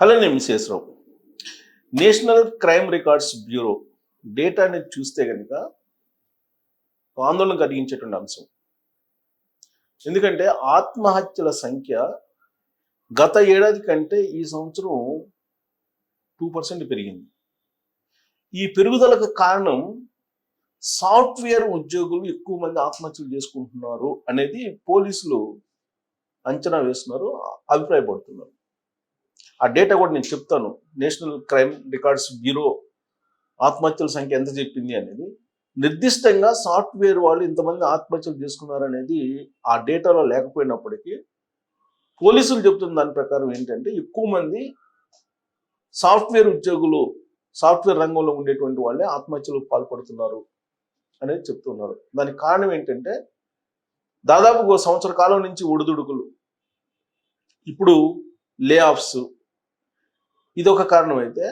Hello నేను మిసేశ్వరావు National crime records Bureau డేటాని చూస్తే కనుక ఆందోళన కలిగించేటువంటి అంశం. ఎందుకంటే ఆత్మహత్యల సంఖ్య గత ఏడాది కంటే ఈ సంవత్సరం టూ పర్సెంట్ పెరిగింది. ఈ పెరుగుదలకు కారణం సాఫ్ట్వేర్ ఉద్యోగులు ఎక్కువ మంది ఆత్మహత్యలు చేసుకుంటున్నారు అనేది పోలీసులు అంచనా వేస్తున్నారు అభిప్రాయపడుతున్నారు. ఆ డేటా కూడా నేను చెప్తాను. నేషనల్ క్రైమ్ రికార్డ్స్ బ్యూరో ఆత్మహత్యల సంఖ్య ఎంత చెప్పింది అనేది నిర్దిష్టంగా సాఫ్ట్వేర్ వాళ్ళు ఇంతమంది ఆత్మహత్యలు చేసుకున్నారు అనేది ఆ డేటాలో లేకపోయినప్పటికీ పోలీసులు చెప్తున్న దాని ప్రకారం ఏంటంటే ఎక్కువ మంది సాఫ్ట్వేర్ ఉద్యోగులు సాఫ్ట్వేర్ రంగంలో ఉండేటువంటి వాళ్ళే ఆత్మహత్యలకు పాల్పడుతున్నారు అనేది చెప్తున్నారు. దానికి కారణం ఏంటంటే దాదాపు ఒక సంవత్సర కాలం నుంచి ఒడిదుడుకులు. ఇప్పుడు లే ఆఫ్స్ ఇది ఒక కారణం అయితే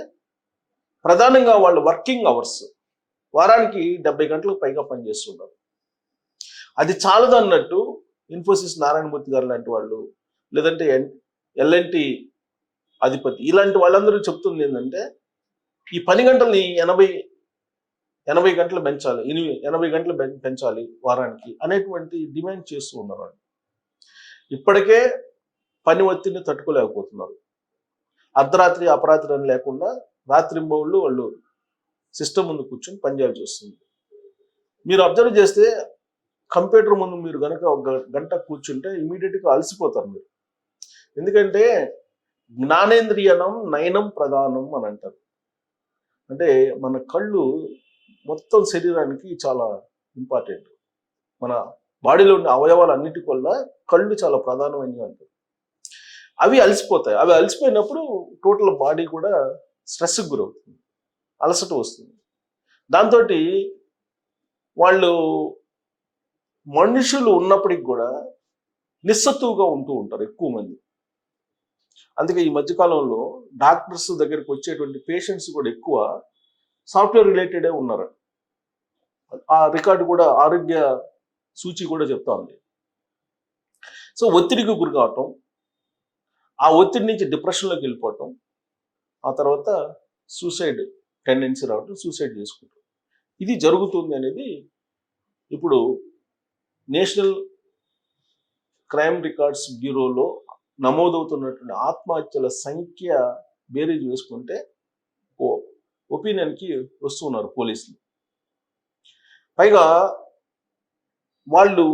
ప్రధానంగా వాళ్ళు వర్కింగ్ అవర్స్ వారానికి డెబ్బై గంటలకు పైగా పనిచేస్తున్నారు అది చాలదు అన్నట్టు ఇన్ఫోసిస్ నారాయణమూర్తి గారు లాంటి వాళ్ళు లేదంటే ఎల్ఎన్టి అధిపతి ఇలాంటి వాళ్ళందరూ చెప్తుంది ఏంటంటే ఈ పని గంటల్ని ఎనభై ఎనభై గంటలు పెంచాలి ఎనిమిది ఎనభై గంటలు పెంచాలి వారానికి అనేటువంటి డిమాండ్ చేస్తూ ఉన్నారు ఇప్పటికే పని ఒత్తిడిని తట్టుకోలేకపోతున్నారు. అర్ధరాత్రి అపరాత్రి అని లేకుండా రాత్రింబవుళ్ళు వాళ్ళు సిస్టమ్ ముందు కూర్చొని పనిచేయాల్సి వస్తుంది. మీరు అబ్జర్వ్ చేస్తే కంప్యూటర్ ముందు మీరు కనుక ఒక గ- గంట కూర్చుంటే ఇమీడియట్గా అలసిపోతారు మీరు. ఎందుకంటే జ్ఞానేంద్రియనం నయనం ప్రధానం అని అంటారు. అంటే మన కళ్ళు మొత్తం శరీరానికి చాలా ఇంపార్టెంట్. మన బాడీలో ఉన్న అవయవాలు అన్నిటి వల్ల కళ్ళు చాలా ప్రధానమైనవి అంటారు. అవి అలసిపోతాయి. అవి అలసిపోయినప్పుడు టోటల్ బాడీ కూడా స్ట్రెస్కి గురవుతుంది. అలసట వస్తుంది. దాంతో వాళ్ళు మనుషులు ఉన్నప్పటికి కూడా నిస్సత్తువుగా ఉంటూ ఉంటారు ఎక్కువ మంది. అందుకే ఈ మధ్యకాలంలో డాక్టర్స్ దగ్గరికి వచ్చేటువంటి పేషెంట్స్ కూడా ఎక్కువ సాఫ్ట్వేర్ రిలేటెడే ఉన్నారు ఆ రికార్డు కూడా ఆరోగ్య సూచి కూడా చెప్తా ఉంది. సో ఒత్తిడికి గురి కావటం ఆ ఒత్తిడి నుంచి డిప్రెషన్లోకి వెళ్ళిపోవటం ఆ తర్వాత సూసైడ్ టెండెన్సీ రావటం సూసైడ్ చేసుకుంటాం. ఇది జరుగుతుంది అనేది ఇప్పుడు నేషనల్ క్రైమ్ రికార్డ్స్ బ్యూరోలో నమోదవుతున్నటువంటి ఆత్మహత్యల సంఖ్య బేరీజ్ వేసుకుంటే ఓ ఒపీనియన్కి వస్తున్నారు పోలీసులు. పైగా వాళ్ళు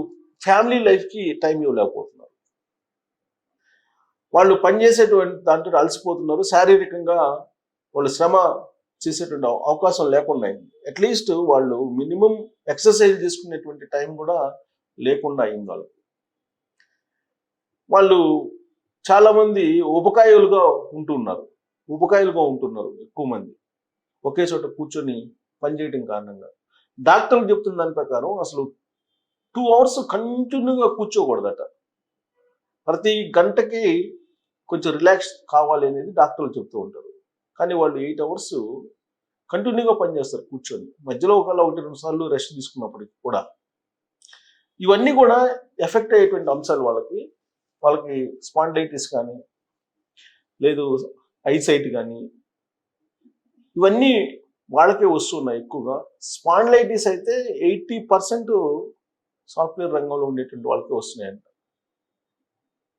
ఫ్యామిలీ లైఫ్కి టైం ఇవ్వలేకపోతున్నారు. వాళ్ళు పనిచేసేటువంటి దాంట్లో అలసిపోతున్నారు. శారీరకంగా వాళ్ళు శ్రమ చేసేటువంటి అవకాశం లేకుండా అయింది. అట్లీస్ట్ వాళ్ళు మినిమం ఎక్సర్సైజ్ చేసుకునేటువంటి టైం కూడా లేకుండా అయింది వాళ్ళకి. వాళ్ళు చాలామంది ఉపకాయలుగా ఉపకాయులుగా ఉంటున్నారు. ఉపకాయులుగా ఉంటున్నారు ఎక్కువ మంది. ఒకే చోట కూర్చొని పనిచేయడం కారణంగా. డాక్టర్లు చెప్తున్న దాని ప్రకారం అసలు టూ అవర్స్ కంటిన్యూగా కూర్చోకూడదట. ప్రతి గంటకి కొంచెం రిలాక్స్ కావాలి అనేది డాక్టర్లు చెప్తూ ఉంటారు. కానీ వాళ్ళు ఎయిట్ అవర్స్ కంటిన్యూగా పనిచేస్తారు కూర్చొని. మధ్యలో ఒకవేళ ఒకటి రెండు సార్లు రెస్ట్ తీసుకున్నప్పటికి కూడా. ఇవన్నీ కూడా ఎఫెక్ట్ అయ్యేటువంటి అంశాలు వాళ్ళకి. వాళ్ళకి స్పాండైటిస్ కానీ లేదు ఐసైట్ కానీ ఇవన్నీ వాళ్ళకే వస్తున్నాయి ఎక్కువగా. స్పాండ్లైటిస్ అయితే ఎయిటీ పర్సెంట్ సాఫ్ట్వేర్ రంగంలో ఉండేటువంటి వాళ్ళకే వస్తున్నాయంట.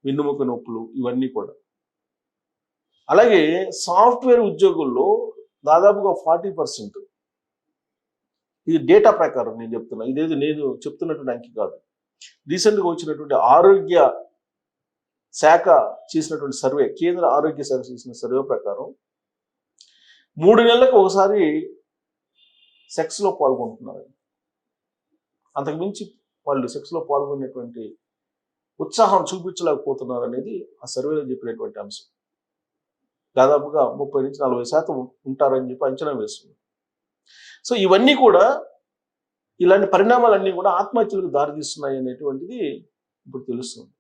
వెన్నుముక నొప్పులు ఇవన్నీ కూడా. అలాగే సాఫ్ట్వేర్ ఉద్యోగుల్లో దాదాపుగా ఫార్టీ పర్సెంట్ ఇది డేటా ప్రకారం నేను చెప్తున్నా ఇదేది నేను చెప్తున్నటువంటి అంకి కాదు. రీసెంట్గా వచ్చినటువంటి ఆరోగ్య శాఖ చేసినటువంటి సర్వే కేంద్ర ఆరోగ్య శాఖ చేసిన సర్వే ప్రకారం మూడు నెలలకు ఒకసారి సెక్స్లో పాల్గొంటున్నారు అంతకుమించి వాళ్ళు సెక్స్లో పాల్గొనేటువంటి ఉత్సాహం చూపించలేకపోతున్నారు అనేది ఆ సర్వేలో చెప్పినటువంటి అంశం. దాదాపుగా ముప్పై నుంచి నలభై శాతం ఉంటారని చెప్పి అంచనా వేస్తుంది సో ఇవన్నీ కూడా ఇలాంటి పరిణామాలన్నీ కూడా ఆత్మహత్యలకు దారితీస్తున్నాయి అనేటువంటిది ఇప్పుడు తెలుస్తుంది.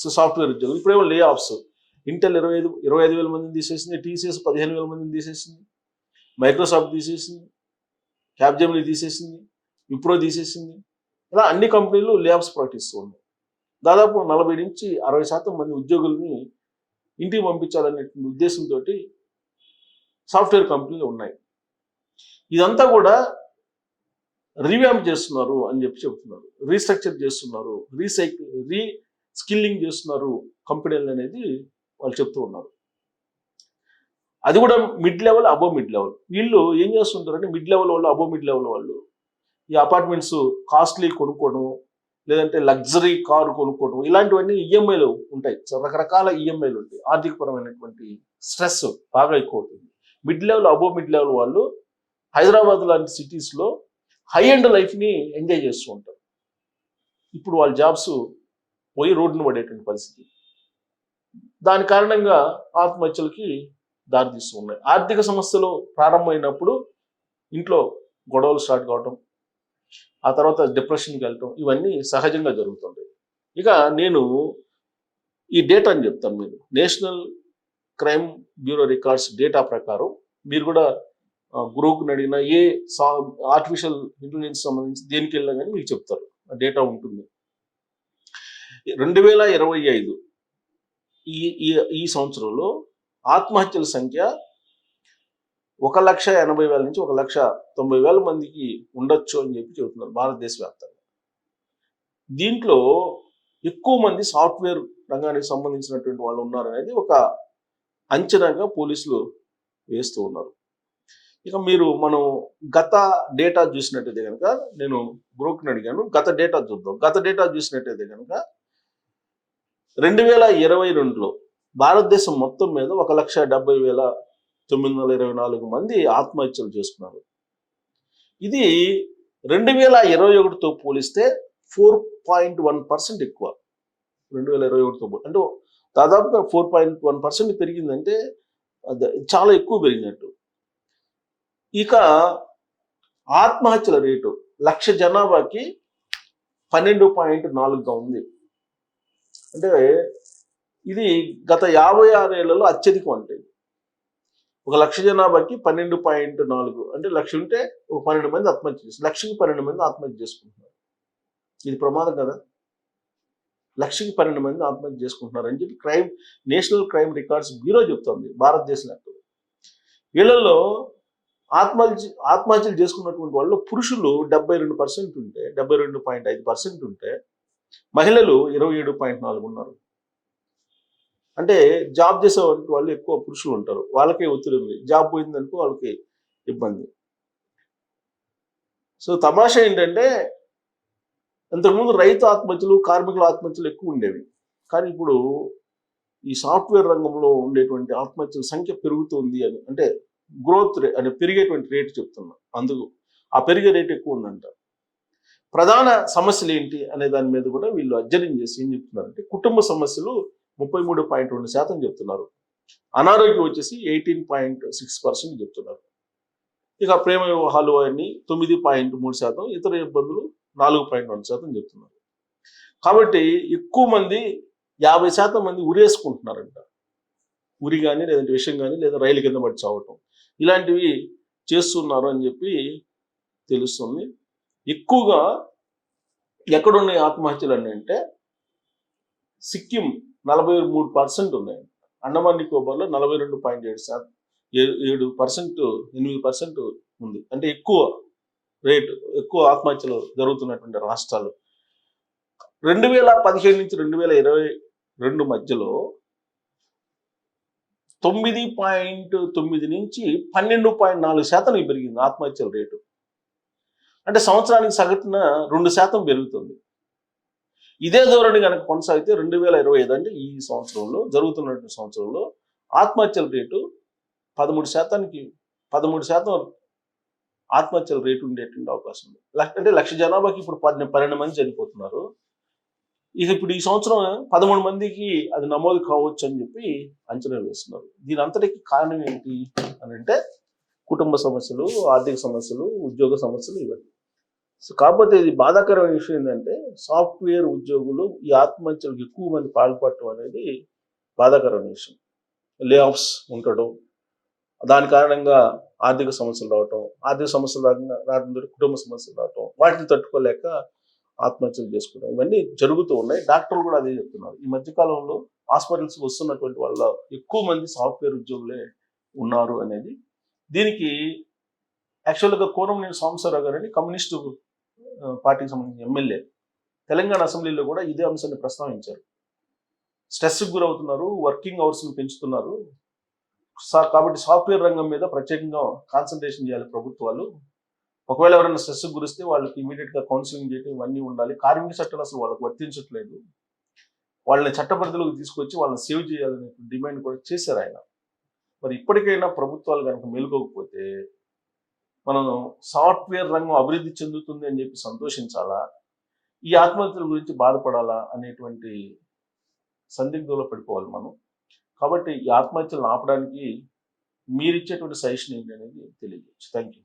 సో సాఫ్ట్వేర్ ఉద్యోగులు ఇప్పుడేమో లే ఆఫ్స్ ఇంటెల్ ఇరవై ఐదు ఇరవై ఐదు వేల మందిని తీసేసింది టీసీఎస్ పదిహేను వేల మందిని తీసేసింది మైక్రోసాఫ్ట్ తీసేసింది క్యాప్జెమిని తీసేసింది విప్రో తీసేసింది. ఇలా అన్ని కంపెనీలు లే ఆఫ్స్ ప్రకటిస్తూ ఉన్నాయి. దాదాపు నలభై నుంచి అరవై శాతం మంది ఉద్యోగుల్ని ఇంటికి పంపించాలనే ఉద్దేశంతో సాఫ్ట్వేర్ కంపెనీలు ఉన్నాయి. ఇదంతా కూడా రివ్యామ్ చేస్తున్నారు అని చెప్పి చెప్తున్నారు. రీస్ట్రక్చర్ చేస్తున్నారు. రీసైకిల్ రీ స్కిల్లింగ్ చేస్తున్నారు కంపెనీలు అనేది వాళ్ళు చెప్తూ ఉన్నారు. అది కూడా mid level above mid level. వీళ్ళు ఏం చేస్తుంటారంటే మిడ్ లెవెల్ వాళ్ళు అబో మిడ్ లెవెల్ వాళ్ళు ఈ అపార్ట్మెంట్స్ కాస్ట్లీ కొనుక్కోవడం లేదంటే లగ్జరీ కారు కొనుక్కోవడం ఇలాంటివన్నీ ఈఎంఐలు ఉంటాయి. సో రకరకాల ఈఎంఐలు ఉంటాయి. ఆర్థికపరమైనటువంటి స్ట్రెస్ బాగా ఎక్కువ అవుతుంది mid level above mid level వాళ్ళు హైదరాబాద్ లాంటి సిటీస్లో హై అండ్ లైఫ్ని ఎంజాయ్ చేస్తూ ఉంటారు. ఇప్పుడు వాళ్ళ జాబ్స్ పోయి రోడ్డును పడేటువంటి పరిస్థితి. దాని కారణంగా ఆత్మహత్యలకి దారితీస్తూ ఉన్నాయి. ఆర్థిక సమస్యలు ప్రారంభమైనప్పుడు ఇంట్లో గొడవలు స్టార్ట్ కావటం ఆ తర్వాత డిప్రెషన్కి వెళ్ళటం ఇవన్నీ సహజంగా జరుగుతుంటాయి. ఇక నేను ఈ డేటా అని చెప్తాను మీరు National Crime Bureau Records data ప్రకారం మీరు కూడా గురువుకు అడిగిన ఏ సా ఆర్టిఫిషియల్ ఇంటెలిజెన్స్ సంబంధించి దేనికి వెళ్ళినా కానీ మీకు చెప్తారు. ఆ డేటా ఉంటుంది. రెండు వేల ఇరవై ఐదు ఈ ఈ- ఈ సంవత్సరంలో ఆత్మహత్యల సంఖ్య ఒక లక్ష ఎనభై వేల నుంచి ఒక లక్ష తొంభై వేల మందికి ఉండొచ్చు అని చెప్పి చెబుతున్నారు భారతదేశ వ్యాప్తంగా. దీంట్లో ఎక్కువ మంది సాఫ్ట్వేర్ రంగానికి సంబంధించినటువంటి వాళ్ళు ఉన్నారనేది ఒక అంచనాగా పోలీసులు వేస్తూ ఉన్నారు. ఇక మీరు మనం గత డేటా చూసినట్టయితే కనుక నేను బ్రోక్ని అడిగాను గత డేటా చూద్దాం. గత డేటా చూసినట్టయితే కనుక రెండు వేల ఇరవై రెండులో భారతదేశం మొత్తం మీద ఒక లక్ష డెబ్బై వేల తొమ్మిది వందల ఇరవై నాలుగు మంది ఆత్మహత్యలు చేసుకున్నారు. ఇది రెండు వేల ఇరవై ఒకటితో పోలిస్తే ఫోర్ పాయింట్ వన్ పర్సెంట్ ఎక్కువ. రెండు వేల ఇరవై ఒకటితో అంటే దాదాపుగా ఫోర్ పాయింట్ వన్ పర్సెంట్ పెరిగిందంటే చాలా ఎక్కువ పెరిగినట్టు. ఇక ఆత్మహత్యల రేటు లక్ష జనాభాకి పన్నెండు పాయింట్ నాలుగుగా ఉంది. అంటే ఇది గత యాభై ఆరేళ్ళలో అత్యధికం అంటే. ఒక లక్ష జనాభాకి పన్నెండు పాయింట్ నాలుగు. అంటే లక్ష ఉంటే ఒక పన్నెండు మంది ఆత్మహత్య చేస్తారు. లక్షకి పన్నెండు మంది ఆత్మహత్య చేసుకుంటున్నారు. ఇది ప్రమాదం కదా? లక్షకి పన్నెండు మంది ఆత్మహత్య చేసుకుంటున్నారు అని చెప్పి crime National Crime Records Bureau చెప్తోంది భారతదేశంలో వీళ్ళల్లో ఆత్మహత్య ఆత్మహత్యలు చేసుకున్నటువంటి వాళ్ళు పురుషులు డెబ్బై రెండు పర్సెంట్ ఉంటే డెబ్బై రెండు పాయింట్ ఐదు పర్సెంట్ ఉంటే మహిళలు ఇరవై ఏడు పాయింట్ నాలుగు ఉన్నారు. అంటే జాబ్ చేసే వాళ్ళు ఎక్కువ పురుషులు ఉంటారు. వాళ్ళకే ఒత్తిడి ఉంది. జాబ్ పోయిందనుకో వాళ్ళకి ఇబ్బంది. సో తమాషా ఏంటంటే ఇంతకుముందు రైతు ఆత్మహత్యలు కార్మికుల ఆత్మహత్యలు ఎక్కువ ఉండేవి. కానీ ఇప్పుడు ఈ సాఫ్ట్వేర్ రంగంలో ఉండేటువంటి ఆత్మహత్యల సంఖ్య పెరుగుతుంది అని అంటే గ్రోత్ రే అంటే పెరిగేటువంటి రేటు చెప్తున్నా. అందుకు ఆ పెరిగే రేట్ ఎక్కువ ఉందంట. ప్రధాన సమస్యలు ఏంటి అనే దాని మీద కూడా వీళ్ళు అధ్యయనం చేసి ఏం చెప్తున్నారంటే కుటుంబ సమస్యలు ముప్పై మూడు పాయింట్ రెండు శాతం చెప్తున్నారు. అనారోగ్యం వచ్చేసి ఎయిటీన్ పాయింట్ సిక్స్ పర్సెంట్ చెప్తున్నారు. ఇక ప్రేమ వివాహాలు అన్ని తొమ్మిది పాయింట్ మూడు శాతం ఇతర ఇబ్బందులు నాలుగు పాయింట్ రెండు శాతం చెప్తున్నారు. కాబట్టి ఎక్కువ మంది యాభై శాతం మంది ఉరేసుకుంటున్నారంట. ఉరి కానీ లేదంటే విషయం కానీ లేదా రైలు కింద పడి చావటం. ఇలాంటివి చేస్తున్నారు అని చెప్పి తెలుస్తుంది. ఎక్కువగా ఎక్కడున్నాయి ఆత్మహత్యలు అని అంటే సిక్కిం నలభై మూడు పర్సెంట్ ఉన్నాయి. అండమాన్ నికోబార్లో నలభై రెండు పాయింట్ ఏడు శాతం ఏ- ఏడు పర్సెంట్ ఎనిమిది పర్సెంట్ ఉంది. అంటే ఎక్కువ రేటు ఎక్కువ ఆత్మహత్యలు జరుగుతున్నటువంటి రాష్ట్రాలు. రెండు వేల పదిహేడు నుంచి రెండు వేల ఇరవై రెండు మధ్యలో తొమ్మిది పాయింట్ తొమ్మిది నుంచి పన్నెండు పాయింట్ నాలుగు శాతం పెరిగింది ఆత్మహత్యల రేటు. అంటే సంవత్సరానికి సగటున రెండు శాతం పెరుగుతుంది. ఇదే ధోరణి కనుక కొనసాగితే రెండు వేల ఇరవై ఐదు అంటే ఈ సంవత్సరంలో జరుగుతున్నటువంటి సంవత్సరంలో ఆత్మహత్యల రేటు పదమూడు శాతానికి పదమూడు శాతం ఆత్మహత్యల రేటు ఉండేటువంటి అవకాశం ఉంది. అంటే లక్ష జనాభాకి ఇప్పుడు పన్నె పన్నెండు మంది చనిపోతున్నారు. ఇక ఇప్పుడు ఈ సంవత్సరం పదమూడు మందికి అది నమోదు కావచ్చు అని చెప్పి అంచనా వేస్తున్నారు. దీని అంతటికి కారణం ఏంటి అని అంటే కుటుంబ సమస్యలు ఆర్థిక సమస్యలు ఉద్యోగ సమస్యలు ఇవన్నీ. సో కాకపోతే ఇది బాధాకరమైన విషయం ఏంటంటే సాఫ్ట్వేర్ ఉద్యోగులు ఈ ఆత్మహత్యలకు ఎక్కువ మంది పాల్పడటం అనేది బాధాకరమైన విషయం. లే ఆఫ్స్ ఉండటం దాని కారణంగా ఆర్థిక సమస్యలు రావటం ఆర్థిక సమస్యలు రాకుండా రావడంతో కుటుంబ సమస్యలు రావటం వాటిని తట్టుకోలేక ఆత్మహత్యలు చేసుకోవడం ఇవన్నీ జరుగుతూ ఉన్నాయి. డాక్టర్లు కూడా అదే చెప్తున్నారు. ఈ మధ్యకాలంలో హాస్పిటల్స్ వస్తున్నటువంటి వాళ్ళ ఎక్కువ మంది సాఫ్ట్వేర్ ఉద్యోగులే ఉన్నారు అనేది. దీనికి యాక్చువల్గా కోరంనేని సాంబశివరావు గారు అని కమ్యూనిస్టు పార్టీకి సంబంధించిన ఎమ్మెల్యే. తెలంగాణ అసెంబ్లీలో కూడా ఇదే అంశాన్ని ప్రస్తావించారు. స్ట్రెస్కి గురవుతున్నారు వర్కింగ్ అవర్స్ని పెంచుతున్నారు. సా- కాబట్టి సాఫ్ట్వేర్ రంగం మీద ప్రత్యేకంగా కాన్సన్ట్రేషన్ చేయాలి ప్రభుత్వాలు. ఒకవేళ ఎవరైనా స్ట్రెస్ గురిస్తే వాళ్ళకి ఇమీడియట్గా కౌన్సిలింగ్ చేయడం ఇవన్నీ ఉండాలి. కార్మిక చట్టాలు అసలు వాళ్ళకి వర్తించట్లేదు. వాళ్ళని చట్టపరిధిలోకి తీసుకొచ్చి వాళ్ళని సేవ్ చేయాలనే డిమాండ్ కూడా చేశారు ఆయన. మరి ఇప్పటికైనా ప్రభుత్వాలు కనుక మేలుకోకపోతే మనం సాఫ్ట్వేర్ రంగం అభివృద్ధి చెందుతుంది అని చెప్పి సంతోషించాలా? ఈ ఆత్మహత్యల గురించి బాధపడాలా? అనేటువంటి సందిగ్ధంలో పడిపోవాలి మనం. కాబట్టి ఈ ఆత్మహత్యలను ఆపడానికి మీరిచ్చేటువంటి సజెషన్ ఏంటి అనేది తెలియజేయచ్చు. Thank you